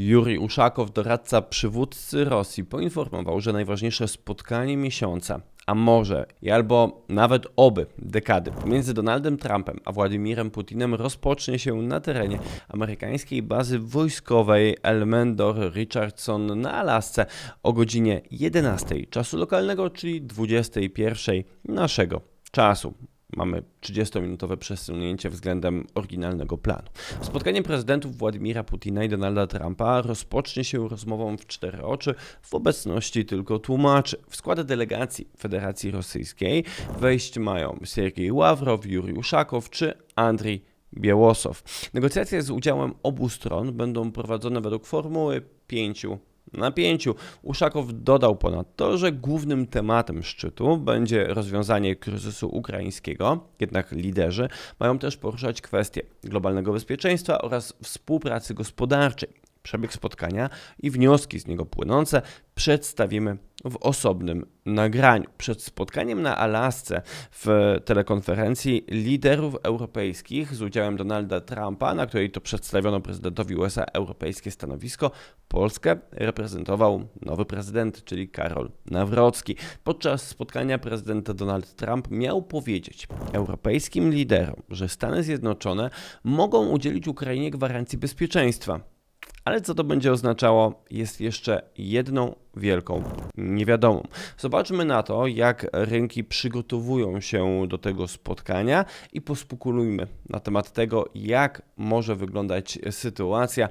Juri Uszakow, doradca przywódcy Rosji, poinformował, że najważniejsze spotkanie miesiąca, a może i albo nawet oby dekady między Donaldem Trumpem a Władimirem Putinem rozpocznie się na terenie amerykańskiej bazy wojskowej Elmendor Richardson na Alasce o godzinie 11 czasu lokalnego, czyli 21 naszego czasu. Mamy 30-minutowe przesunięcie względem oryginalnego planu. Spotkanie prezydentów Władimira Putina i Donalda Trumpa rozpocznie się rozmową w cztery oczy w obecności tylko tłumaczy. W skład delegacji Federacji Rosyjskiej wejść mają Sergiej Ławrow, Juri Uszakow czy Andrii Białosow. Negocjacje z udziałem obu stron będą prowadzone według formuły pięciu napięciu. Uszakow dodał ponadto, że głównym tematem szczytu będzie rozwiązanie kryzysu ukraińskiego, jednak liderzy mają też poruszać kwestie globalnego bezpieczeństwa oraz współpracy gospodarczej. Przebieg spotkania i wnioski z niego płynące przedstawimy w osobnym nagraniu. Przed spotkaniem na Alasce w telekonferencji liderów europejskich z udziałem Donalda Trumpa, na której to przedstawiono prezydentowi USA europejskie stanowisko, Polskę reprezentował nowy prezydent, czyli Karol Nawrocki. Podczas spotkania prezydent Donald Trump miał powiedzieć europejskim liderom, że Stany Zjednoczone mogą udzielić Ukrainie gwarancji bezpieczeństwa ale co to będzie oznaczało, jest jeszcze jedną wielką niewiadomą. Zobaczmy na to, jak rynki przygotowują się do tego spotkania i pospekulujmy na temat tego, jak może wyglądać sytuacja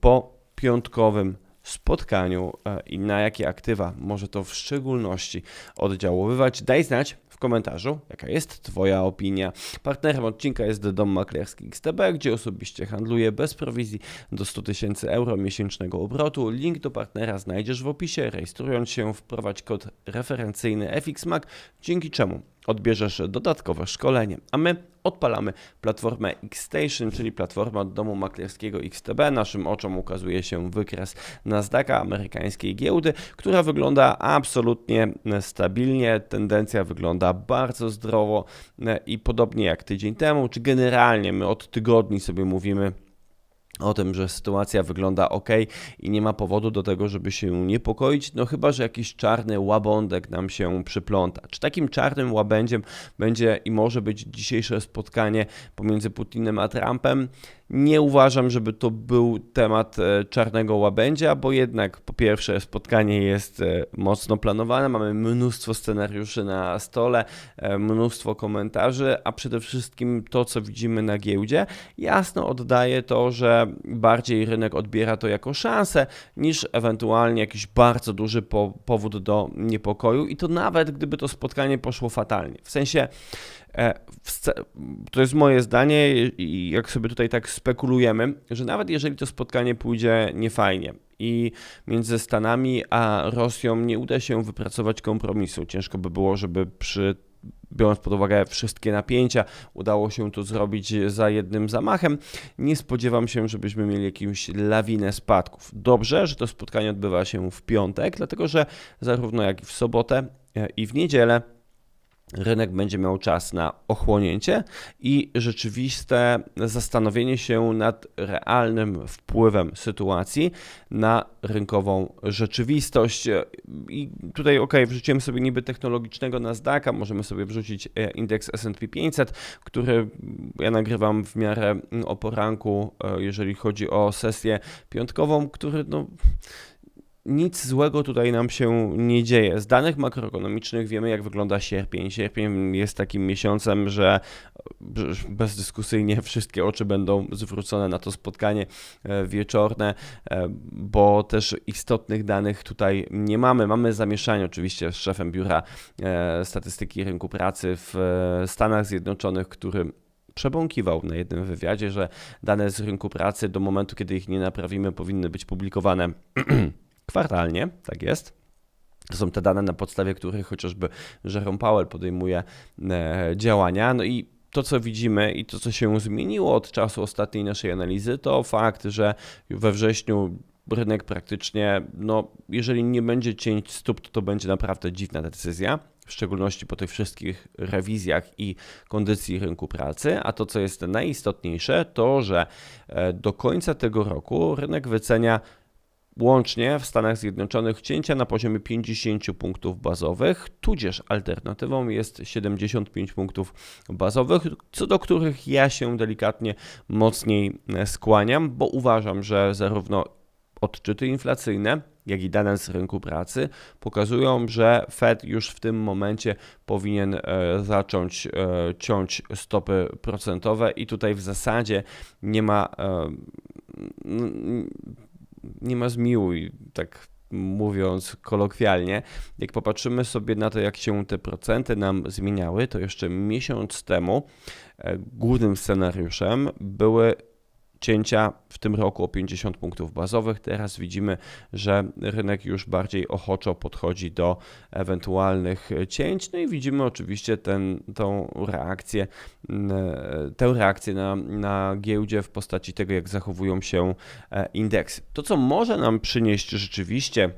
po piątkowym spotkaniu e, i na jakie aktywa może to w szczególności oddziaływać. Daj znać komentarzu, jaka jest Twoja opinia. Partnerem odcinka jest Dom Maklerski XTB, gdzie osobiście handluję bez prowizji do 100 tysięcy euro miesięcznego obrotu. Link do partnera znajdziesz w opisie. Rejestrując się, wprowadź kod referencyjny FXMAC, dzięki czemu odbierzesz dodatkowe szkolenie. A my odpalamy platformę Xstation, czyli platformę od domu maklerskiego XTB. Naszym oczom ukazuje się wykres Nasdaqa, amerykańskiej giełdy, która wygląda absolutnie stabilnie. Tendencja wygląda bardzo zdrowo i podobnie jak tydzień temu, czy generalnie my od tygodni sobie mówimy, o tym, że sytuacja wygląda ok i nie ma powodu do tego, żeby się niepokoić, no chyba, że jakiś czarny łabądek nam się przypląta. Czy takim czarnym łabędziem będzie i może być dzisiejsze spotkanie pomiędzy Putinem a Trumpem? Nie uważam, żeby to był temat e, czarnego łabędzia, bo jednak po pierwsze spotkanie jest e, mocno planowane, mamy mnóstwo scenariuszy na stole, e, mnóstwo komentarzy, a przede wszystkim to, co widzimy na giełdzie, jasno oddaje to, że bardziej rynek odbiera to jako szansę, niż ewentualnie jakiś bardzo duży po powód do niepokoju. I to nawet gdyby to spotkanie poszło fatalnie. W sensie to jest moje zdanie i jak sobie tutaj tak spekulujemy, że nawet jeżeli to spotkanie pójdzie niefajnie i między Stanami a Rosją nie uda się wypracować kompromisu, ciężko by było, żeby przy biorąc pod uwagę wszystkie napięcia, udało się to zrobić za jednym zamachem. Nie spodziewam się, żebyśmy mieli jakąś lawinę spadków. Dobrze, że to spotkanie odbywa się w piątek, dlatego że zarówno jak i w sobotę e, i w niedzielę rynek będzie miał czas na ochłonięcie i rzeczywiste zastanowienie się nad realnym wpływem sytuacji na rynkową rzeczywistość. I tutaj, ok, wrzuciłem sobie niby technologicznego Nasdaqa, możemy sobie wrzucić e, indeks S&P 500, który ja nagrywam w miarę o poranku, e, jeżeli chodzi o sesję piątkową, który no nic złego tutaj nam się nie dzieje. Z danych makroekonomicznych wiemy, jak wygląda sierpień. Sierpień jest takim miesiącem, że bezdyskusyjnie wszystkie oczy będą zwrócone na to spotkanie e, wieczorne, e, bo też istotnych danych tutaj nie mamy. Mamy zamieszanie oczywiście z szefem Biura e, Statystyki Rynku Pracy w Stanach Zjednoczonych, który przebąkiwał na jednym wywiadzie, że dane z rynku pracy do momentu, kiedy ich nie naprawimy, powinny być publikowane kwartalnie, tak jest. To są te dane, na podstawie których chociażby Jerome Powell podejmuje e, działania. No i to, co widzimy i to, co się zmieniło od czasu ostatniej naszej analizy, to fakt, że we wrześniu rynek praktycznie, no, jeżeli nie będzie cięć stóp, to to będzie naprawdę dziwna decyzja, w szczególności po tych wszystkich rewizjach i kondycji rynku pracy. A to, co jest najistotniejsze, to, że e, do końca tego roku rynek wycenia Łącznie w Stanach Zjednoczonych cięcia na poziomie 50 punktów bazowych, tudzież alternatywą jest 75 punktów bazowych, co do których ja się delikatnie mocniej skłaniam, bo uważam, że zarówno odczyty inflacyjne, jak i dane z rynku pracy pokazują, że Fed już w tym momencie powinien e, zacząć e, ciąć stopy procentowe i tutaj w zasadzie nie ma e, nie ma zmiłuj, tak mówiąc kolokwialnie. Jak popatrzymy sobie na to, jak się te procenty nam zmieniały, to jeszcze miesiąc temu głównym scenariuszem były cięcia w tym roku o 50 punktów bazowych. Teraz widzimy, że rynek już bardziej ochoczo podchodzi do ewentualnych cięć. No i widzimy oczywiście ten, tą reakcję, tę reakcję na, na giełdzie w postaci tego, jak zachowują się e, indeksy. To, co może nam przynieść rzeczywiście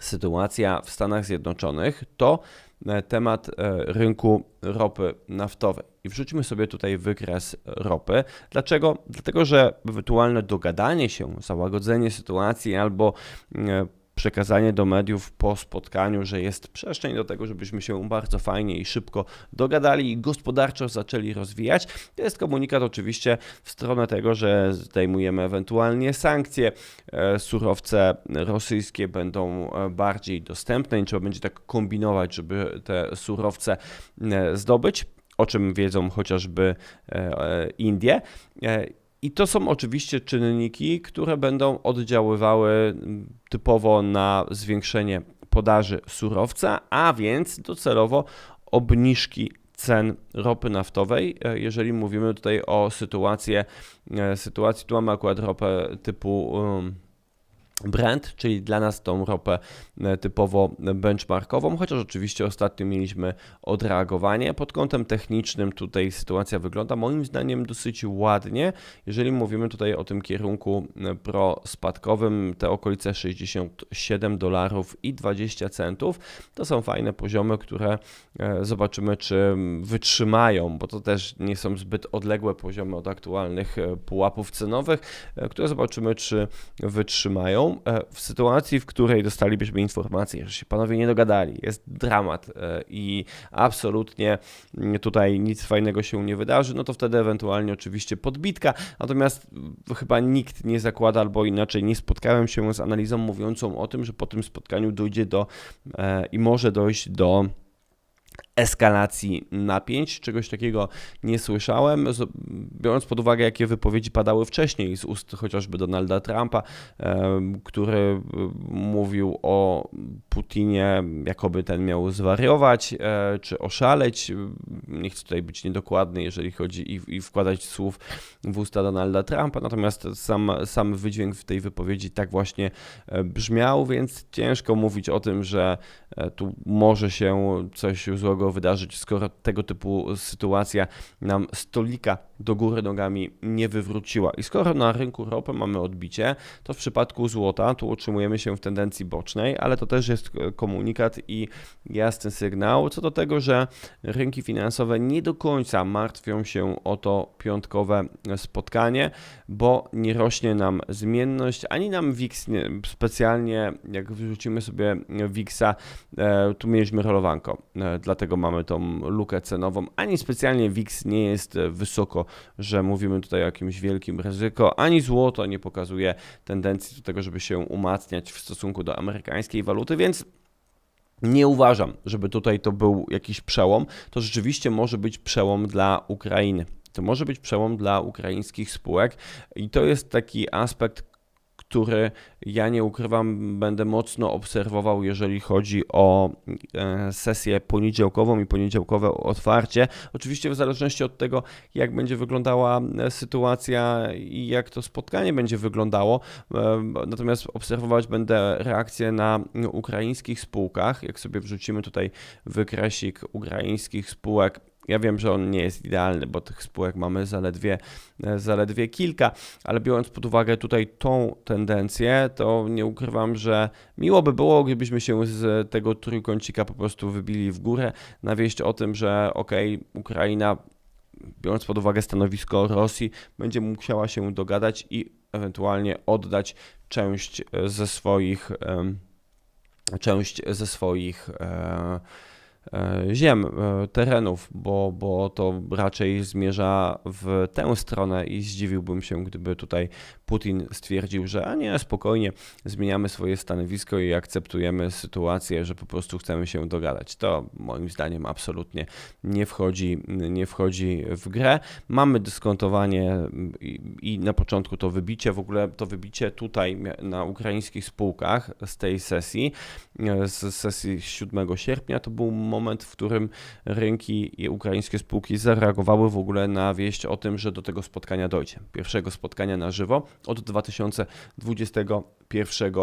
sytuacja w Stanach Zjednoczonych, to e, temat e, rynku ropy naftowej. I wrzućmy sobie tutaj wykres ropy. Dlaczego? Dlatego, że ewentualne dogadanie się, załagodzenie sytuacji albo e, przekazanie do mediów po spotkaniu, że jest przestrzeń do tego, żebyśmy się bardzo fajnie i szybko dogadali i gospodarczo zaczęli rozwijać. To jest komunikat oczywiście w stronę tego, że zdejmujemy ewentualnie sankcje, e, surowce rosyjskie będą e, bardziej dostępne i trzeba będzie tak kombinować, żeby te surowce e, zdobyć o czym wiedzą chociażby Indie. I to są oczywiście czynniki, które będą oddziaływały typowo na zwiększenie podaży surowca, a więc docelowo obniżki cen ropy naftowej, e, jeżeli mówimy tutaj o sytuację, e, sytuacji, tu mamy akurat ropę typu um, Brent, czyli dla nas tą ropę e, typowo benchmarkową, chociaż oczywiście ostatnio mieliśmy odreagowanie. Pod kątem technicznym tutaj sytuacja wygląda moim zdaniem dosyć ładnie. Jeżeli mówimy tutaj o tym kierunku e, pro-spadkowym, te okolice 67 dolarów i 20 centów, to są fajne poziomy, które e, zobaczymy, czy wytrzymają, bo to też nie są zbyt odległe poziomy od aktualnych pułapów cenowych, które zobaczymy, czy wytrzymają. E, w sytuacji, w której dostalibyśmy informację, że się panowie nie dogadali, jest dramat e, i absolutnie tutaj nic fajnego się nie wydarzy, no to wtedy ewentualnie oczywiście podbitka. Natomiast chyba nikt nie zakłada, albo inaczej nie spotkałem się z analizą mówiącą o tym, że po tym spotkaniu dojdzie do e, i może dojść do eskalacji napięć. Czegoś takiego nie słyszałem, biorąc pod uwagę, jakie wypowiedzi padały wcześniej z ust chociażby Donalda Trumpa, który mówił o Putinie, jakoby ten miał zwariować e, czy oszaleć. Nie chcę tutaj być niedokładny, jeżeli chodzi i, wkładać słów w usta Donalda Trumpa, natomiast sam, sam wydźwięk w tej wypowiedzi tak właśnie e, brzmiał, więc ciężko mówić o tym, że e, tu może się coś złego mogło wydarzyć, skoro tego typu sytuacja nam stolika do góry nogami nie wywróciła. I skoro na rynku ropy mamy odbicie, to w przypadku złota tu utrzymujemy się w tendencji bocznej, ale to też jest komunikat i jasny sygnał co do tego, że rynki finansowe nie do końca martwią się o to piątkowe spotkanie, bo nie rośnie nam zmienność, ani nam WIX nie, specjalnie, jak wrzucimy sobie WIXa, e, tu mieliśmy rolowanko, e, dlatego mamy tą lukę cenową, ani specjalnie WIX nie jest wysoko że mówimy tutaj o jakimś wielkim ryzyko, ani złoto nie pokazuje tendencji do tego, żeby się umacniać w stosunku do amerykańskiej waluty, więc nie uważam, żeby tutaj to był jakiś przełom. To rzeczywiście może być przełom dla Ukrainy. To może być przełom dla ukraińskich spółek i to jest taki aspekt, który ja nie ukrywam, będę mocno obserwował, jeżeli chodzi o e, sesję poniedziałkową i poniedziałkowe otwarcie. Oczywiście w zależności od tego, jak będzie wyglądała e, sytuacja i jak to spotkanie będzie wyglądało. E, natomiast obserwować będę reakcję na ukraińskich spółkach. Jak sobie wrzucimy tutaj wykresik ukraińskich spółek, ja wiem, że on nie jest idealny, bo tych spółek mamy zaledwie, e, zaledwie kilka, ale biorąc pod uwagę tutaj tą tendencję, to nie ukrywam, że miło by było, gdybyśmy się z tego trójkącika po prostu wybili w górę na wieść o tym, że ok, Ukraina biorąc pod uwagę stanowisko Rosji, będzie musiała się dogadać i ewentualnie oddać część ze swoich część ze swoich E, ziem, e, terenów, bo, bo to raczej zmierza w tę stronę i zdziwiłbym się, gdyby tutaj Putin stwierdził, że a nie, spokojnie, zmieniamy swoje stanowisko i akceptujemy sytuację, że po prostu chcemy się dogadać. To moim zdaniem absolutnie nie wchodzi, nie wchodzi w grę. Mamy dyskontowanie i, i na początku to wybicie, w ogóle to wybicie tutaj na ukraińskich spółkach z tej sesji, e, z sesji 7 sierpnia, to był moment, w którym rynki i ukraińskie spółki zareagowały w ogóle na wieść o tym, że do tego spotkania dojdzie. Pierwszego spotkania na żywo od 2021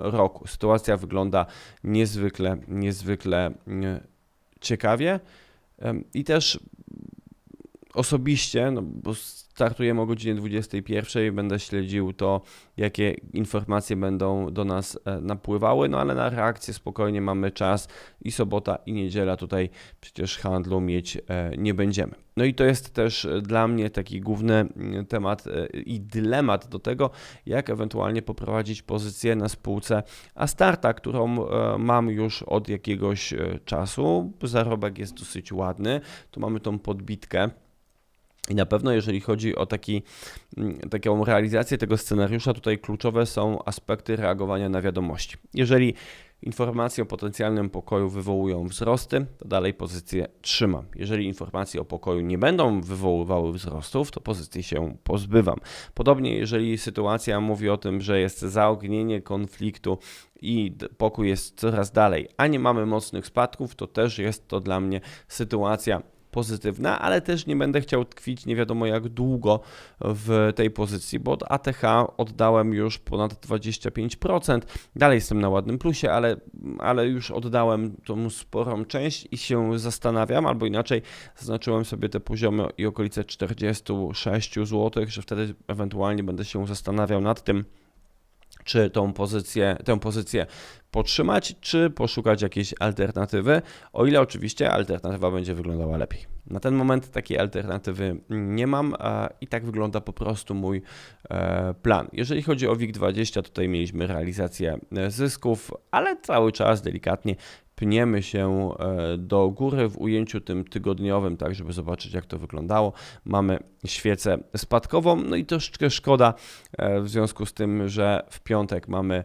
roku. Sytuacja wygląda niezwykle, niezwykle e, ciekawie i też osobiście, no bo startujemy o godzinie 21, będę śledził to, jakie informacje będą do nas e, napływały, no ale na reakcję spokojnie mamy czas i sobota i niedziela tutaj przecież handlu mieć e, nie będziemy. No i to jest też dla mnie taki główny mm, temat e, i dylemat do tego, jak ewentualnie poprowadzić pozycję na spółce Astarta, którą mam już od jakiegoś czasu. Zarobek jest dosyć ładny, tu mamy tą podbitkę. I na pewno, jeżeli chodzi o taki, mm, taką realizację tego scenariusza, tutaj kluczowe są aspekty reagowania na wiadomości. Jeżeli informacje o potencjalnym pokoju wywołują wzrosty, to dalej pozycję trzymam. Jeżeli informacje o pokoju nie będą wywoływały wzrostów, to pozycję się pozbywam. Podobnie, jeżeli sytuacja mówi o tym, że jest zaognienie konfliktu i pokój jest coraz dalej, a nie mamy mocnych spadków, to też jest to dla mnie sytuacja pozytywna, ale też nie będę chciał tkwić nie wiadomo jak długo w tej pozycji, bo od ATH oddałem już ponad 25%. Dalej jestem na ładnym plusie, ale, ale już oddałem tą sporą część i się zastanawiam, albo inaczej zaznaczyłem sobie te poziomy i okolice 46 zł, że wtedy ewentualnie będę się zastanawiał nad tym, czy tą pozycję, tę pozycję podtrzymać, czy poszukać jakiejś alternatywy, o ile oczywiście alternatywa będzie wyglądała lepiej. Na ten moment takiej alternatywy nie mam i tak wygląda po prostu mój e, plan. Jeżeli chodzi o WIG20, tutaj mieliśmy realizację e, zysków, ale cały czas delikatnie pniemy się e, do góry w ujęciu tym tygodniowym, tak żeby zobaczyć jak to wyglądało. Mamy świecę spadkową, no i troszeczkę szkoda w związku z tym, że w piątek mamy E,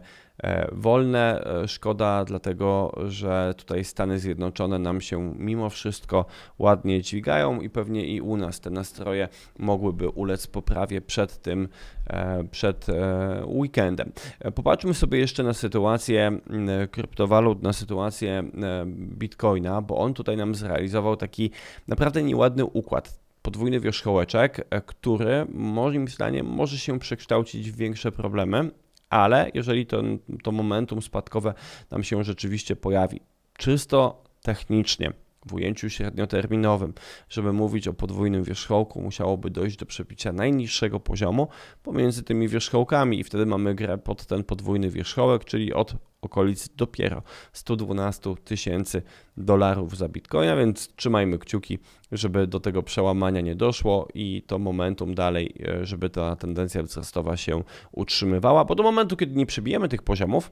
wolne. E, szkoda, dlatego że tutaj Stany Zjednoczone nam się mimo wszystko ładnie dźwigają i pewnie i u nas te nastroje mogłyby ulec poprawie przed tym, e, przed weekendem. Popatrzmy sobie jeszcze na sytuację kryptowalut, na sytuację Bitcoina, bo on tutaj nam zrealizował taki naprawdę nieładny układ podwójny wierzchołeczek, który moim zdaniem może się przekształcić w większe problemy, ale jeżeli to, to momentum spadkowe nam się rzeczywiście pojawi, czysto technicznie, w ujęciu średnioterminowym, żeby mówić o podwójnym wierzchołku, musiałoby dojść do przebicia najniższego poziomu pomiędzy tymi wierzchołkami i wtedy mamy grę pod ten podwójny wierzchołek, czyli od okolic dopiero 112 tysięcy dolarów za bitcoina, więc trzymajmy kciuki, żeby do tego przełamania nie doszło i to momentum dalej, e, żeby ta tendencja wzrostowa się utrzymywała, bo do momentu, kiedy nie przebijemy tych poziomów,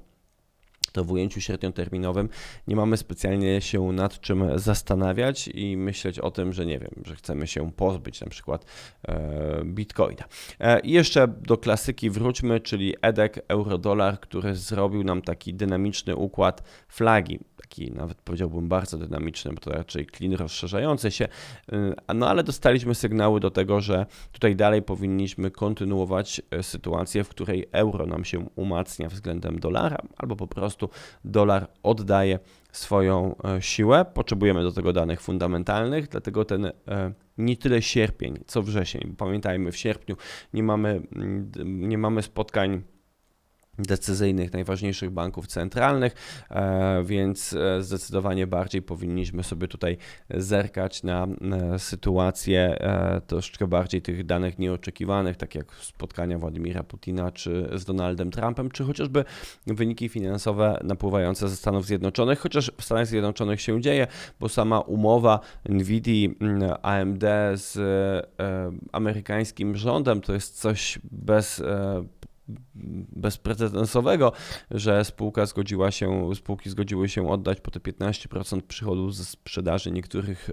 to w ujęciu średnioterminowym nie mamy specjalnie się nad czym zastanawiać i myśleć o tym, że nie wiem, że chcemy się pozbyć na przykład e, bitcoina. E, I jeszcze do klasyki wróćmy, czyli EDEC, euro-dolar, który zrobił nam taki dynamiczny układ flagi taki nawet powiedziałbym bardzo dynamiczny, bo to raczej klin rozszerzający się, y, no ale dostaliśmy sygnały do tego, że tutaj dalej powinniśmy kontynuować e, sytuację, w której euro nam się umacnia względem dolara, albo po prostu dolar oddaje swoją e, siłę. Potrzebujemy do tego danych fundamentalnych, dlatego ten e, nie tyle sierpień, co wrzesień. Pamiętajmy, w sierpniu nie mamy, nie mamy spotkań decyzyjnych najważniejszych banków centralnych, e, więc e, zdecydowanie bardziej powinniśmy sobie tutaj zerkać na sytuację e, troszeczkę bardziej tych danych nieoczekiwanych, tak jak spotkania Władimira Putina czy z Donaldem Trumpem, czy chociażby wyniki finansowe napływające ze Stanów Zjednoczonych, chociaż w Stanach Zjednoczonych się dzieje, bo sama umowa Nvidia, AMD z amerykańskim rządem to jest coś bez bezprecedensowego, że spółka zgodziła się, spółki zgodziły się oddać po te 15% przychodów ze sprzedaży niektórych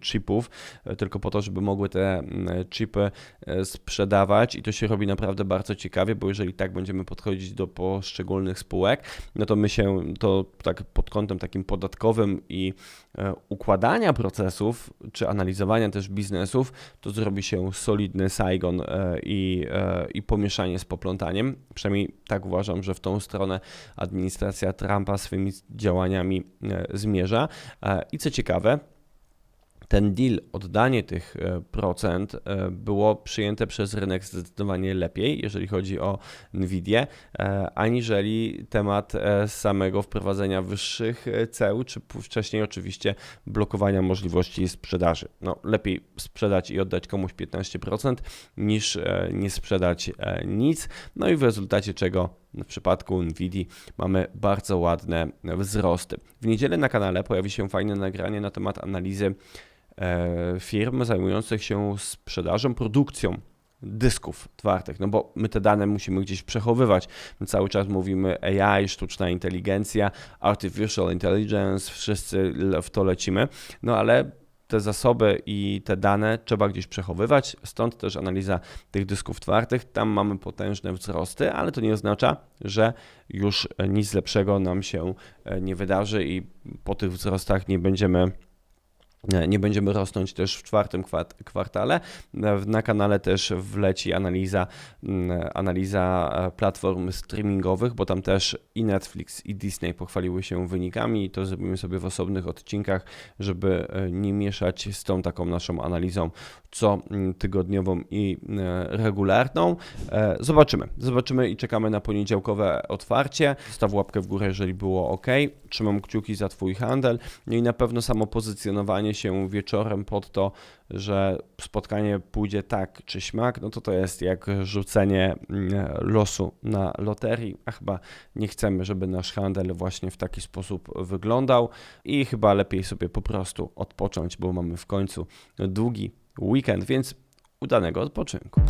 chipów, e, tylko po to, żeby mogły te chipy e, sprzedawać i to się robi naprawdę bardzo ciekawie, bo jeżeli tak będziemy podchodzić do poszczególnych spółek, no to my się to tak pod kątem takim podatkowym i e, układania procesów, czy analizowania też biznesów, to zrobi się solidny Saigon i, i pomieszanie z poplątaniem. Przynajmniej tak uważam, że w tą stronę administracja Trumpa swoimi działaniami e, zmierza. E, I co ciekawe, ten deal, oddanie tych e, procent e, było przyjęte przez rynek zdecydowanie lepiej, jeżeli chodzi o Nvidię, e, aniżeli temat samego wprowadzenia wyższych ceł, czy wcześniej oczywiście blokowania możliwości sprzedaży. No, lepiej sprzedać i oddać komuś 15% niż nie sprzedać nic, no i w rezultacie czego w przypadku Nvidia mamy bardzo ładne wzrosty. W niedzielę na kanale pojawi się fajne nagranie na temat analizy firm zajmujących się sprzedażą, produkcją dysków twardych, no bo my te dane musimy gdzieś przechowywać. My cały czas mówimy AI, sztuczna inteligencja, artificial intelligence, wszyscy w to lecimy, no ale te zasoby i te dane trzeba gdzieś przechowywać, stąd też analiza tych dysków twardych. Tam mamy potężne wzrosty, ale to nie oznacza, że już nic lepszego nam się e, nie wydarzy i po tych wzrostach nie będziemy E, nie będziemy rosnąć też w czwartym kwart- kwartale. E, Na kanale też wleci analiza, analiza e, platform streamingowych, bo tam też i Netflix, i Disney pochwaliły się wynikami i to zrobimy sobie w osobnych odcinkach, żeby e, nie mieszać z tą taką naszą analizą co tygodniową i e, regularną. E, Zobaczymy. Zobaczymy i czekamy na poniedziałkowe otwarcie. Zostaw łapkę w górę, jeżeli było ok. Trzymam kciuki za Twój handel. No i na pewno samo pozycjonowanie się wieczorem pod to, że spotkanie pójdzie tak czy śmak, no to to jest jak rzucenie mm, losu na loterii, a chyba nie chcemy, żeby nasz handel właśnie w taki sposób wyglądał i chyba lepiej sobie po prostu odpocząć, bo mamy w końcu długi weekend, więc udanego odpoczynku.